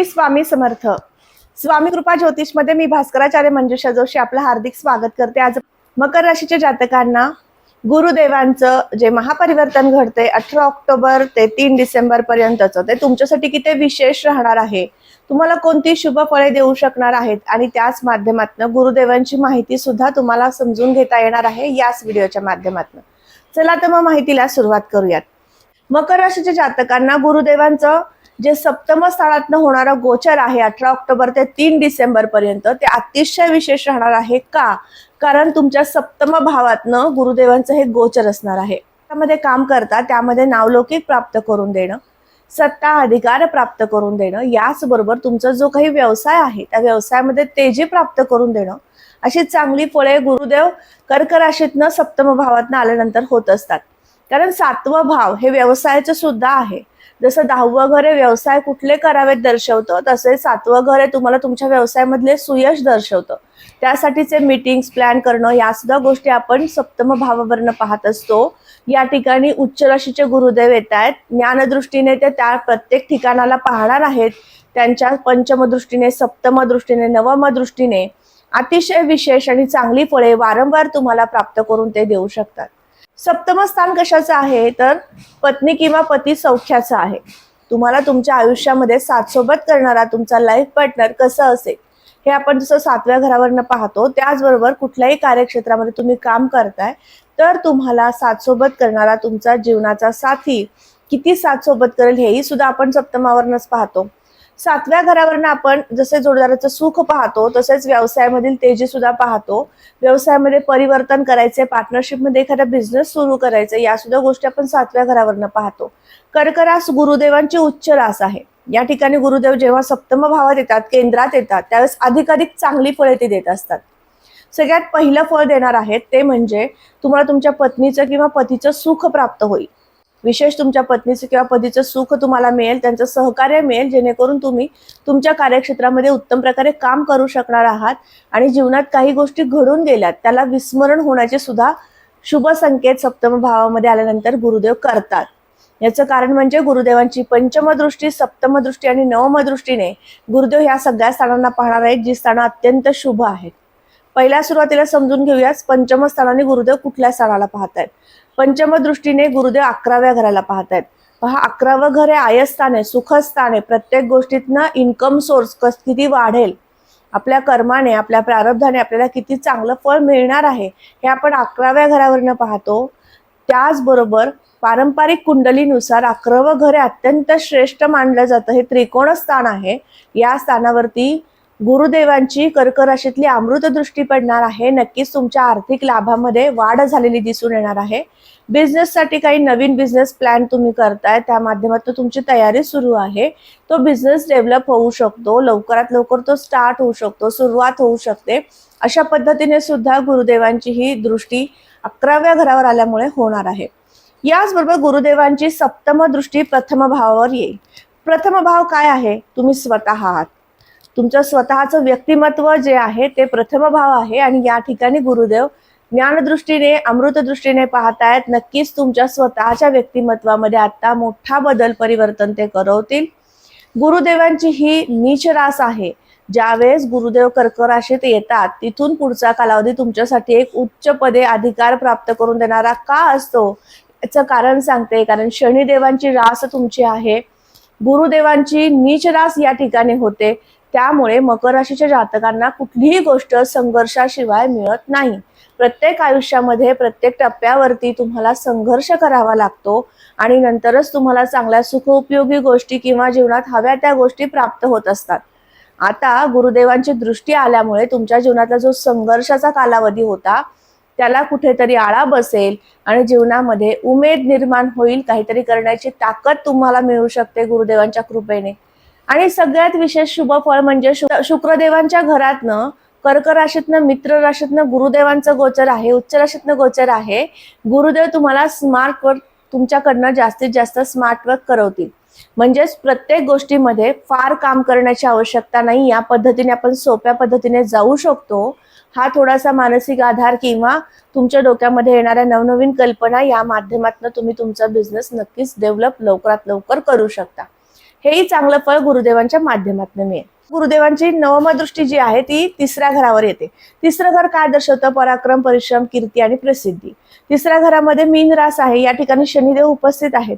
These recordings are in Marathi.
श्री स्वामी समर्थ. स्वामी कृपा ज्योतिषमध्ये मी भास्कराचार्य मंजुषा जोशी आपलं हार्दिक स्वागत करते. आज मकर राशीच्या जातकांना गुरुदेवांचं जे महापरिवर्तन घडते अठरा ऑक्टोबर ते तीन डिसेंबर पर्यंतचं ते तुमच्यासाठी किती विशेष राहणार आहे? तुम्हाला कोणती शुभ फळे देऊ शकणार आहेत? आणि त्याच माध्यमातून गुरुदेवांची माहिती सुद्धा तुम्हाला समजून घेता येणार आहे याच व्हिडिओच्या माध्यमातून. चला तर मग माहितीला सुरुवात करूयात. मकर राशीच्या जातकांना गुरुदेवांचं जे सप्तम स्थानातनं होणारा गोचर आहे अठरा ऑक्टोबर ते तीन डिसेंबर पर्यंत ते अतिशय विशेष राहणार आहे का? कारण तुमच्या सप्तम भावातनं गुरुदेवांचं हे गोचर असणार आहे. त्यामध्ये काम करता त्यामध्ये नावलौकिक प्राप्त करून देणं सत्ता अधिकार प्राप्त करून देणं याचबरोबर तुमचा जो काही व्यवसाय आहे त्या व्यवसायामध्ये तेजी प्राप्त करून देणं अशी चांगली फळे गुरुदेव कर्क राशीतनं सप्तम भावातनं आल्यानंतर होत असतात. कारण सातवं भाव हे व्यवसायाचं सुद्धा आहे. जसं दहावं घर हे व्यवसाय कुठले करावेत दर्शवतं तसे सातवं घर हे तुम्हाला तुमच्या व्यवसायामधले सुयश दर्शवतं. त्यासाठीचे मीटिंग्स प्लॅन करणं या सुद्धा गोष्टी आपण सप्तम भावावरनं पाहत असतो. या ठिकाणी उच्च राशीचे गुरुदेव येत आहेत. ज्ञानदृष्टीने ते त्या प्रत्येक ठिकाणाला पाहणार आहेत. त्यांच्या पंचम दृष्टीने सप्तम दृष्टीने नवम दृष्टीने अतिशय विशेष आणि चांगली फळे वारंवार तुम्हाला प्राप्त करून ते देऊ शकतात. सप्तम स्थान कशाचं आहे? तर पत्नी किंवा पती सौख्याचं आहे. तुम्हाला तुमच्या आयुष्यामध्ये साथसोबत करणारा तुमचा लाईफ पार्टनर कसं असेल? हे आपण जसं सातव्या घरावरनं पाहतो त्याचबरोबर कुठल्याही कार्यक्षेत्रामध्ये तुम्ही काम करताय तर तुम्हाला साथसोबत करणारा तुमचा जीवनाचा साथी किती साथसोबत करेल हेही सुद्धा आपण सप्तमावरनच पाहतो. सातव्या घरावरनं आपण जसे जोडदाराचं सुख पाहतो तसेच व्यवसायामधील तेजी सुद्धा पाहतो. व्यवसायामध्ये परिवर्तन करायचे पार्टनरशिपमध्ये एखादा बिझनेस सुरू करायचे या सुद्धा गोष्टी आपण सातव्या घरावरनं पाहतो. कर्करास गुरुदेवांची उच्च रास आहे. या ठिकाणी गुरुदेव जेव्हा सप्तम भावात येतात केंद्रात येतात त्यावेळेस अधिकाधिक चांगली फळे ते देत असतात. सगळ्यात पहिलं फळ देणार आहेत ते म्हणजे तुम्हाला तुमच्या पत्नीचं किंवा पतीचं सुख प्राप्त होईल. विशेष तुमच्या पत्नीचं किंवा पतीचं सुख तुम्हाला मिळेल त्यांचं सहकार्य मिळेल जेणेकरून तुम्ही तुमच्या कार्यक्षेत्रामध्ये उत्तम प्रकारे काम करू शकणार आहात आणि जीवनात काही गोष्टी घडून गेल्यात त्याला विस्मरण होण्याचे सुद्धा शुभ संकेत सप्तम भावामध्ये आल्यानंतर गुरुदेव करतात. याचं कारण म्हणजे गुरुदेवांची पंचम दृष्टी सप्तम दृष्टी आणि नवम दृष्टीने गुरुदेव ह्या सगळ्या स्थानांना पाहणार आहेत जी स्थानं अत्यंत शुभ आहेत. पहिल्या सुरुवातीला समजून घेऊयाच पंचम स्थानाने गुरुदेव कुठल्या स्थानाला पाहतायत? पंचम दृष्टीने गुरुदेव अकराव्या घराला पाहतायत. पहा अकरावं घर हे आयस्थान आहे सुखस्थान आहे. प्रत्येक गोष्टीतनं इन्कम सोर्स कस किती वाढेल? आपल्या कर्माने आपल्या प्रारब्धाने आपल्याला किती चांगलं फळ मिळणार आहे हे आपण अकराव्या घरावरनं पाहतो. त्याचबरोबर पारंपरिक कुंडलीनुसार अकरावं घर हे अत्यंत श्रेष्ठ मानलं जातं. हे त्रिकोण स्थान आहे. या स्थानावरती गुरुदेवांची कर्कराशीतली अमृतदृष्टी अमृत दृष्टी पडणार आहे. नक्कीच तुमच्या आर्थिक लाभामध्ये वाढ झालेली दिसून येणार आहे. बिझनेससाठी काही नवीन बिझनेस प्लॅन तुम्ही करताय त्या माध्यमातून तुमची तयारी सुरू आहे. तो बिझनेस डेव्हलप होऊ शकतो लवकरात लवकर तो स्टार्ट होऊ शकतो सुरुवात होऊ शकते. अशा पद्धतीने सुद्धा गुरुदेवांची ही दृष्टी अकराव्या घरावर आल्यामुळे होणार आहे. याचबरोबर गुरुदेवांची सप्तम दृष्टी प्रथम भावावर येईल. प्रथम भाव काय आहे? तुम्ही स्वतः आहात. तुमचं स्वतःचं व्यक्तिमत्व जे आहे ते प्रथम भाव आहे आणि या ठिकाणी गुरुदेव ज्ञानदृष्टीने अमृतदृष्टीने पाहतायत नक्कीच तुमच्या स्वतःच्या व्यक्तिमत्वामध्ये आता मोठा बदल परिवर्तन ते करवतील. गुरुदेवांची ही नीच रास आहे. ज्यावेळेस गुरुदेव कर्कराशीत येतात तिथून पुढचा कालावधी तुमच्यासाठी एक उच्च पदे अधिकार प्राप्त करून देणारा का असतो? याचं कारण सांगते कारण शनिदेवांची रास तुमची आहे. गुरुदेवांची नीच रास या ठिकाणी होते. त्यामुळे मकर राशीच्या जातकांना कुठलीही गोष्ट संघर्षाशिवाय मिळत नाही. प्रत्येक आयुष्यामध्ये प्रत्येक टप्प्यावरती तुम्हाला संघर्ष करावा लागतो आणि नंतरच तुम्हाला चांगल्या सुखोपयोगी गोष्टी किंवा जीवनात हव्या त्या गोष्टी प्राप्त होत असतात. आता गुरुदेवांची दृष्टी आल्यामुळे तुमच्या जीवनातला जो संघर्षाचा कालावधी होता त्याला कुठेतरी आळा बसेल आणि जीवनामध्ये उमेद निर्माण होईल. काहीतरी करण्याची ताकद तुम्हाला मिळू शकते गुरुदेवांच्या कृपेने. आणि सगळ्यात विशेष शुभ फळ म्हणजे शुक्रदेवांच्या घरातनं कर्क राशीतनं मित्र राशीतनं गुरुदेवांचं गोचर आहे उच्च राशीतनं गोचर आहे. गुरुदेव तुम्हाला स्मार्ट वर्क तुमच्याकडनं जास्तीत जास्त स्मार्ट वर्क करवतील. म्हणजेच प्रत्येक गोष्टीमध्ये फार काम करण्याची आवश्यकता नाही. या पद्धतीने आपण सोप्या पद्धतीने जाऊ शकतो. हा थोडासा मानसिक आधार किंवा तुमच्या डोक्यामध्ये येणाऱ्या नवनवीन कल्पना या माध्यमातून तुम्ही तुमचा बिझनेस नक्कीच डेव्हलप लवकरात लवकर करू शकता. हेही चांगलं फळ गुरुदेवांच्या माध्यमातून मिळेल. गुरुदेवांची नवम दृष्टी जी आहे ती तिसऱ्या घरावर येते. तिसरं घर काय दर्शवतं? पराक्रम परिश्रम कीर्ती आणि प्रसिद्धी. तिसऱ्या घरामध्ये मीन रास आहे या ठिकाणी शनिदेव उपस्थित आहेत.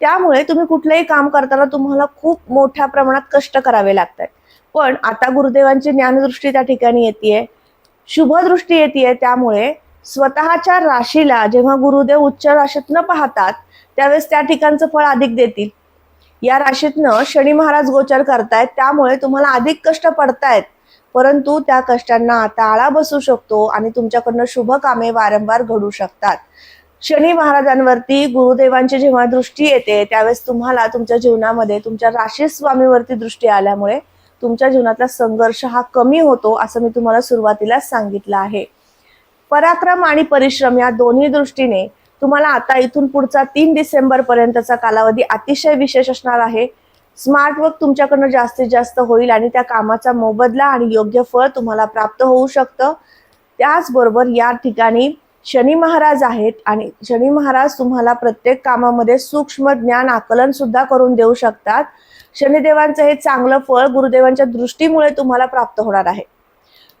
त्यामुळे तुम्ही कुठलंही काम करताना तुम्हाला खूप मोठ्या प्रमाणात कष्ट करावे लागतात. पण आता गुरुदेवांची ज्ञानदृष्टी त्या ठिकाणी येते शुभदृष्टी येते त्यामुळे स्वतःच्या राशीला जेव्हा गुरुदेव उच्च राशीत न पाहतात त्यावेळेस त्या ठिकाणचं फळ अधिक देतील. या राशीतनं शनी महाराज गोचर करतायत त्यामुळे तुम्हाला अधिक कष्ट पडतायत. परंतु त्या कष्टांना आता आळा बसू शकतो आणि तुमच्याकडनं शुभ कामे वारंवार घडू शकतात. शनी महाराजांवरती गुरुदेवांची जेव्हा दृष्टी येते त्यावेळेस तुम्हाला तुमच्या जीवनामध्ये तुमच्या राशी स्वामीवरती दृष्टी आल्यामुळे तुमच्या जीवनातला संघर्ष हा कमी होतो असं मी तुम्हाला सुरुवातीला सांगितलं आहे. पराक्रम आणि परिश्रम या दोन्ही दृष्टीने तुम्हाला आता इथून पुढचा तीन डिसेंबर पर्यंतचा कालावधी अतिशय विशेष असणार आहे. स्मार्ट वर्क तुमच्याकडनं जास्तीत जास्त होईल आणि त्या कामाचा मोबदला आणि योग्य फळ तुम्हाला प्राप्त होऊ शकतं. त्याचबरोबर या ठिकाणी शनी महाराज आहेत आणि शनी महाराज तुम्हाला प्रत्येक कामामध्ये सूक्ष्म ज्ञान आकलन सुद्धा करून देऊ शकतात. शनिदेवांचं हे चांगलं फळ गुरुदेवांच्या दृष्टीमुळे तुम्हाला प्राप्त होणार आहे.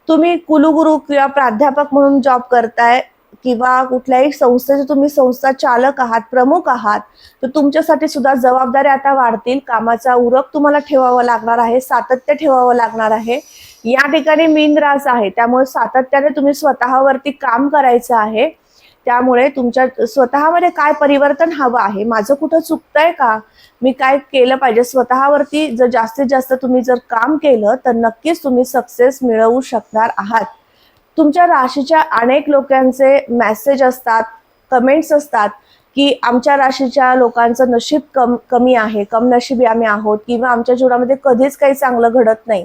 तुम्ही कुलगुरू किंवा प्राध्यापक म्हणून जॉब करताय किंवा कुठल्याही संस्थेचे तुम्ही संस्था चालक आहात प्रमुख आहात तर तुमच्यासाठी सुद्धा जबाबदाऱ्या आता वाढतील. कामाचा उरक तुम्हाला ठेवावं लागणार आहे सातत्य ठेवावं लागणार आहे. या ठिकाणी मीन रास आहे त्यामुळे सातत्याने तुम्ही स्वतःवरती काम करायचं आहे. त्यामुळे तुमच्या स्वतःमध्ये काय परिवर्तन हवं आहे? माझं कुठं चुकतंय का? मी काय केलं पाहिजे? स्वतःवरती जर जास्तीत जास्त तुम्ही जर काम केलं तर नक्कीच तुम्ही सक्सेस मिळवू शकणार आहात. तुमच्या राशीच्या अनेक लोकांचे मेसेज असतात कमेंट्स असतात की आमच्या राशीच्या लोकांचं नशीब कम कमी आहे कम नशिबी आम्ही आहोत किंवा आमच्या जीवनामध्ये कधीच काही चांगलं घडत नाही.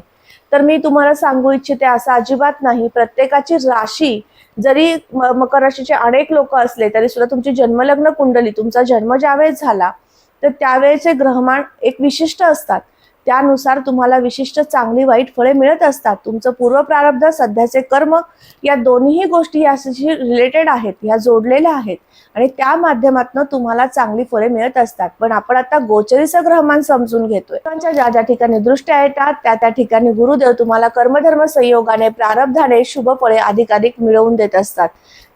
तर मी तुम्हाला सांगू इच्छिते असं अजिबात नाही. प्रत्येकाची राशी जरी म- मकर राशीचे अनेक लोक असले तरी सुद्धा तुमची जन्मलग्न कुंडली तुमचा जन्म ज्यावेळेस झाला तर त्यावेळेचे ग्रहमान एक विशिष्ट असतात. त्यानुसार तुम्हाला विशिष्ट चांगली वाईट फळे मिळत असतात. तुमचं पूर्व प्रारब्ध सध्याचे कर्म या दोन्ही गोष्टी याशी रिलेटेड आहेत या जोडलेल्या आहेत. आणि त्या माध्यमातून तुम्हाला चांगली फळे मिळत असतात. पण आपण आता गोचरीचं ग्रहमान समजून घेतोय. ज्या ज्या ठिकाणी दृष्ट्या येतात त्या त्या ठिकाणी गुरुदेव तुम्हाला कर्मधर्म संयोगाने प्रारब्धाने शुभ फळे अधिकाधिक मिळवून देत असतात.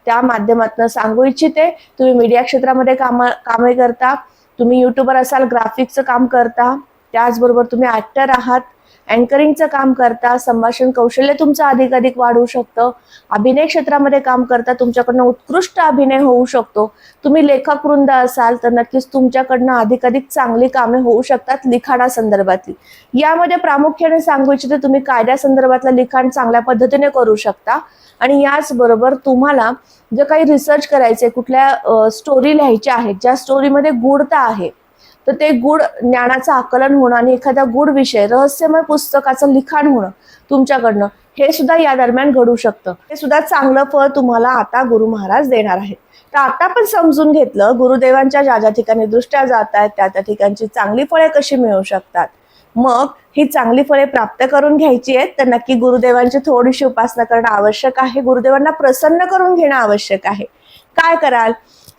त्या माध्यमातून सांगू इच्छिते तुम्ही मीडिया क्षेत्रामध्ये काम कामे करता तुम्ही युट्यूबर असाल ग्राफिकचं काम करता त्याचबरोबर तुम्ही ऍक्टर आहात अँकरिंगचं काम करता संभाषण कौशल्य तुमचं अधिकाधिक वाढू शकतं अभिनय क्षेत्रामध्ये काम करता तुमच्याकडनं उत्कृष्ट अभिनय होऊ शकतो. तुम्ही लेखक वृंद असाल तर नक्कीच तुमच्याकडनं अधिकाधिक चांगली कामे होऊ शकतात लिखाणा संदर्भातली. यामध्ये प्रामुख्याने सांगू इच्छिते तुम्ही कायद्या संदर्भातलं लिखाण चांगल्या पद्धतीने करू शकता. आणि याचबरोबर तुम्हाला जे काही रिसर्च करायचे कुठल्या स्टोरी लिहायच्या आहेत ज्या स्टोरीमध्ये गुढता आहे तर ते गुढ ज्ञानाचं आकलन होणं आणि एखादा गुढ विषय रहस्यमय पुस्तकाचं लिखाण होणं तुमच्याकडनं हे सुद्धा या दरम्यान घडू शकतं. हे सुद्धा चांगलं फळ तुम्हाला आता गुरु महाराज देणार आहेत. तर आता पण समजून घेतलं गुरुदेवांच्या ज्या ज्या ठिकाणी दृष्ट्या जात आहेत त्या त्या ठिकाणची चांगली फळे कशी मिळू शकतात? मग ही चांगली फळे प्राप्त करून घ्यायची आहेत तर नक्की गुरुदेवांची थोडीशी उपासना करणं आवश्यक आहे गुरुदेवांना प्रसन्न करून घेणं आवश्यक आहे. काय कराल?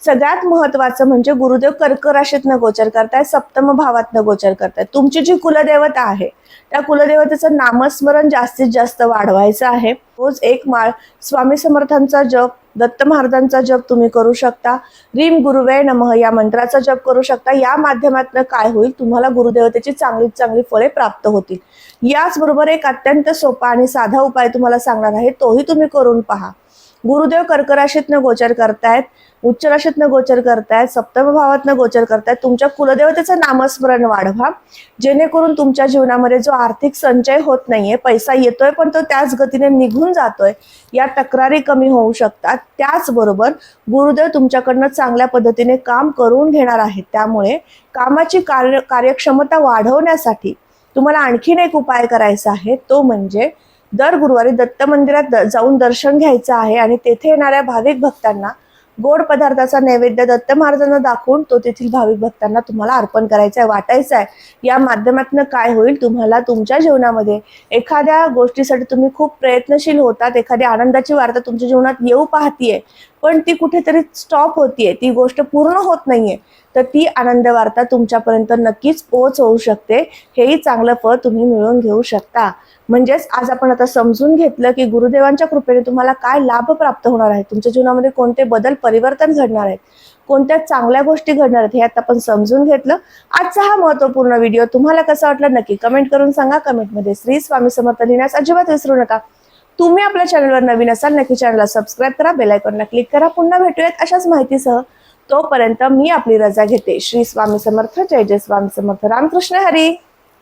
सगळ्यात महत्वाचं म्हणजे गुरुदेव कर्क राशीतनं गोचर करतायत सप्तम भावातनं गोचर करतायत तुमची जी कुलदेवता आहे त्या कुलदेवतेचं नामस्मरण जास्तीत जास्त वाढवायचं आहे. रोज एक माळ स्वामी समर्थांचा जप दत्त महाराजांचा जप तुम्ही करू शकता. रीम गुरुवे नमः या मंत्राचा जप करू शकता. या माध्यमातून काय होईल? तुम्हाला गुरुदेवतेची चांगली चांगली फळे प्राप्त होतील. याचबरोबर एक अत्यंत सोपा आणि साधा उपाय तुम्हाला सांगणार आहे तोही तुम्ही करून पहा. गुरुदेव कर्कराशीतनं गोचर करतायत उच्च राशीतनं गोचर करतायत सप्तम भावातनं गोचर करतायत तुमच्या कुलदेवतेचं नामस्मरण वाढवा. जेणेकरून तुमच्या जीवनामध्ये जो आर्थिक संचय होत नाहीये पैसा येतोय पण तो त्याच गतीने निघून जातोय या तक्रारी कमी होऊ शकतात. त्याचबरोबर गुरुदेव तुमच्याकडनं चांगल्या पद्धतीने काम करून घेणार आहेत. त्यामुळे कामाची कार्य कार्यक्षमता वाढवण्यासाठी तुम्हाला आणखीन एक उपाय करायचा आहे. तो म्हणजे दर गुरुवारी दत्त मंदिरात जाऊन दर्शन घ्यायचं आहे आणि तेथे येणाऱ्या भाविक भक्तांना गोड पदार्थाचा नैवेद्य दत्त महाराजांना दाखवून तो तेथील भाविक भक्तांना तुम्हाला अर्पण करायचा आहे वाटायचा आहे. या माध्यमातून काय होईल? तुम्हाला तुमच्या जीवनामध्ये एखाद्या गोष्टीसाठी तुम्ही खूप प्रयत्नशील होतात एखाद्या आनंदाची वार्ता तुमच्या जीवनात येऊ पाहतीये पण ती कुठेतरी स्टॉप होतीये ती गोष्ट पूर्ण होत नाहीये तर ती आनंद वार्ता तुमच्यापर्यंत नक्कीच पोहोच होऊ शकते. हेही चांगलं फळ तुम्ही मिळवून घेऊ शकता. म्हणजेच आज आपण आता समजून घेतलं की गुरुदेवांच्या कृपेने तुम्हाला काय लाभ प्राप्त होणार आहे तुमच्या जीवनामध्ये कोणते बदल परिवर्तन घडणार आहेत? कोणत्या चांगल्या गोष्टी घडणार आहेत हे आता आपण समजून घेतलं. आजचा हा महत्त्वपूर्ण व्हिडिओ तुम्हाला कसा वाटला नक्की कमेंट करून सांगा. कमेंटमध्ये श्री स्वामी समर्थ लिहिण्यास अजिबात विसरू नका. तुम्ही आपल्या चॅनलवर नवीन असाल नक्की चॅनलला सबस्क्राईब करा बेलायकॉनला क्लिक करा. पुन्हा भेटूयात अशाच माहितीसह. तोपर्यंत मी आपली रजा घेते. श्री स्वामी समर्थ. जय जय स्वामी समर्थ. रामकृष्ण हरी.